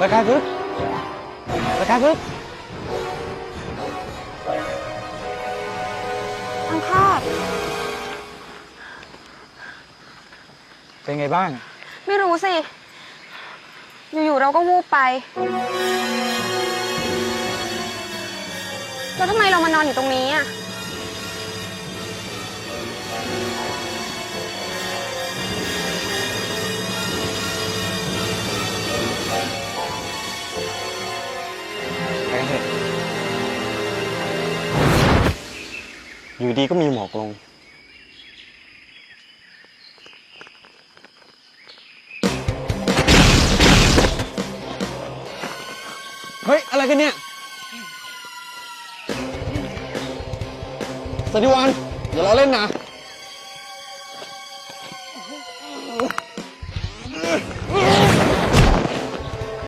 ประกายพึกษ์ประกายพึกษ์อังคาดเป็นไงบ้าง ไม่รู้สิ อยู่ๆเราก็วูบไป แล้วทำไมเรามานอนอยู่ตรงนี้อะ อยู่ดีก็มีหมอกลงเฮ้ย อะไรกันเนี่ยสวัสดีวันอย่าล้อเล่นนะ